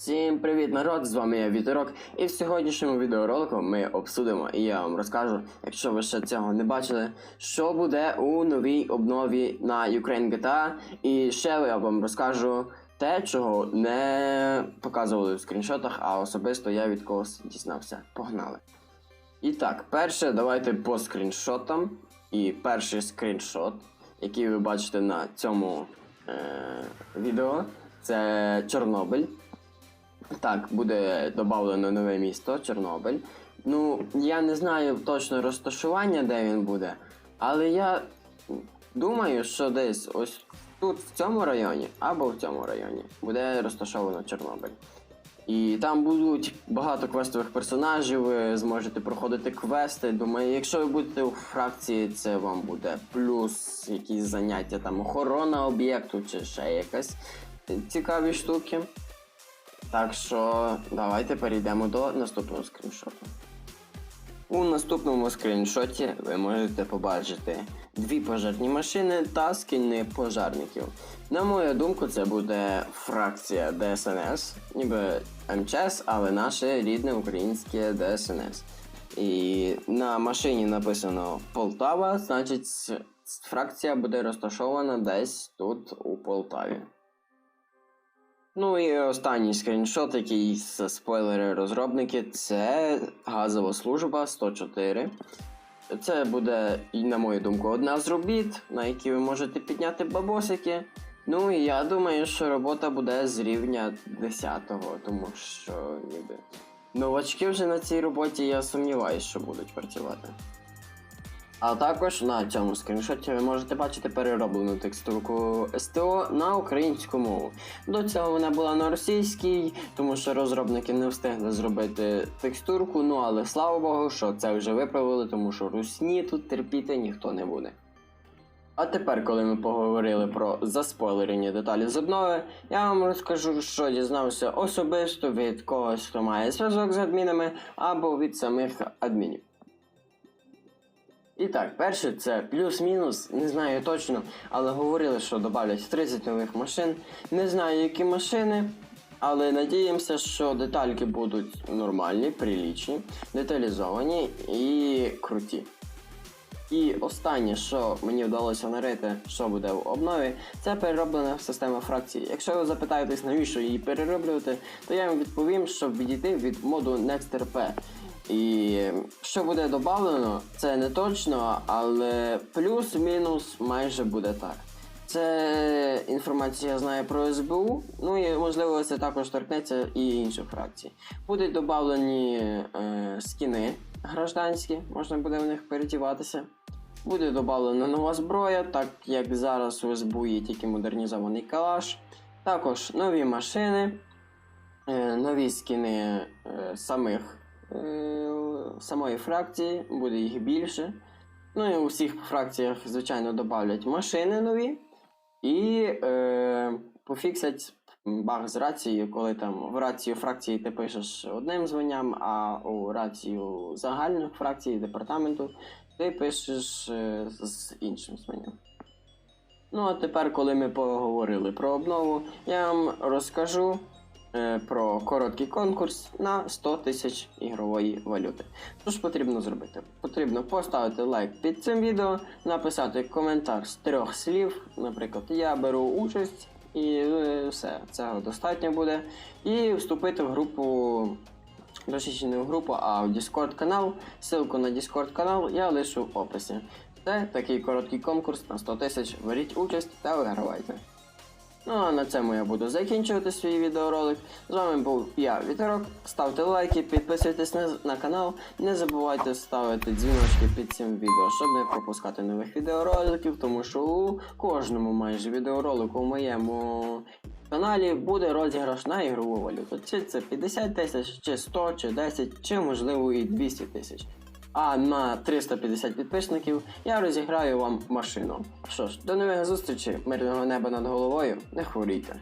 Всім привіт, народ! З вами я Вітерок, і в сьогоднішньому відеоролику ми обсудимо і я вам розкажу, якщо ви ще цього не бачили, що буде у новій обнові на Ukraine GTA. І ще я вам розкажу те, чого не показували в скріншотах, а особисто я від когось дізнався. Погнали! І так, перше, давайте по скріншотам. І перший скріншот, який ви бачите на цьому е- відео, це Чорнобиль. Так, буде додано нове місто Чорнобиль. Ну, я не знаю точно розташування, де він буде, але я думаю, що десь ось тут, в цьому районі, або в цьому районі, буде розташовано Чорнобиль. І там будуть багато квестових персонажів, ви зможете проходити квести. Думаю, якщо ви будете у фракції, це вам буде плюс якісь заняття, там охорона об'єкту чи ще якась цікаві штуки. Так що давайте перейдемо до наступного скріншоту. У наступному скріншоті ви можете побачити дві пожежні машини та скіни пожарників. На мою думку, це буде фракція ДСНС, ніби МЧС, але наше рідне українське ДСНС. І на машині написано Полтава, значить фракція буде розташована десь тут у Полтаві. Ну і останній скріншот, який спойлери розробники, це газова служба 104. Це буде, на мою думку, одна з робіт, на які ви можете підняти бабосики. Ну і я думаю, що робота буде з рівня 10-го, тому що ніби. Новачки вже на цій роботі я сумніваюся, що будуть працювати. А також на цьому скріншоті ви можете бачити перероблену текстурку СТО на українську мову. До цього вона була на російській, тому що розробники не встигли зробити текстурку. Ну але слава Богу, що це вже виправили, тому що русні тут терпіти ніхто не буде. А тепер, коли ми поговорили про заспойлерені деталі з обнови, я вам розкажу, що дізнався особисто від когось, хто має зв'язок з адмінами, або від самих адмінів. І так, перше це плюс-мінус, не знаю точно, але говорили, що додавлять 30 нових машин. Не знаю, які машини, але надіємося, що детальки будуть нормальні, прилічні, деталізовані і круті. І останнє, що мені вдалося нарити, що буде в обнові, це перероблена система фракцій. Якщо ви запитаєтесь, навіщо її перероблювати, то я вам відповім, щоб відійти від моду NextRP. І що буде додано, це не точно, але плюс-мінус майже буде так. Це інформація я знаю про СБУ, ну і можливо це також торкнеться і інших фракцій. Будуть додавлені е, скіни гражданські, можна буде в них передіватися. Буде додана нова зброя, так як зараз у СБУ є тільки модернізований калаш. Також нові машини, е, нові скіни е, самих самої фракції, буде їх більше. Ну і у всіх фракціях, звичайно, додавлять машини нові і е, пофіксять баг з рацією, коли там в рацію фракції ти пишеш одним званням, а у рацію загальних фракцій департаменту ти пишеш е, з іншим званням. Ну а тепер, коли ми поговорили про обнову, я вам розкажу е, про короткий конкурс на 100 тисяч ігрової валюти. Що ж потрібно зробити? Потрібно поставити лайк під цим відео, написати коментар з трьох слів. Наприклад, я беру участь і е, все, цього достатньо буде. І вступити в групу. Точніше не в групу, а в Discord канал. Ссылку на Discord канал я лишу в описі. Це такий короткий конкурс на 100 тисяч. Беріть участь та вигравайте. Ну а на цьому я буду закінчувати свій відеоролик. З вами був я, Вітерок. Ставте лайки, підписуйтесь на, на канал. Не забувайте ставити дзвіночки під цим відео, щоб не пропускати нових відеороликів, тому що у кожному майже відеоролику в моєму каналі буде розіграш на ігрову валюту. Чи це 50 тисяч, чи 100, чи 10, чи можливо і 200 тисяч. А на 350 підписників я розіграю вам машину. Що ж, до нових зустрічей, мирного неба над головою, не хворійте.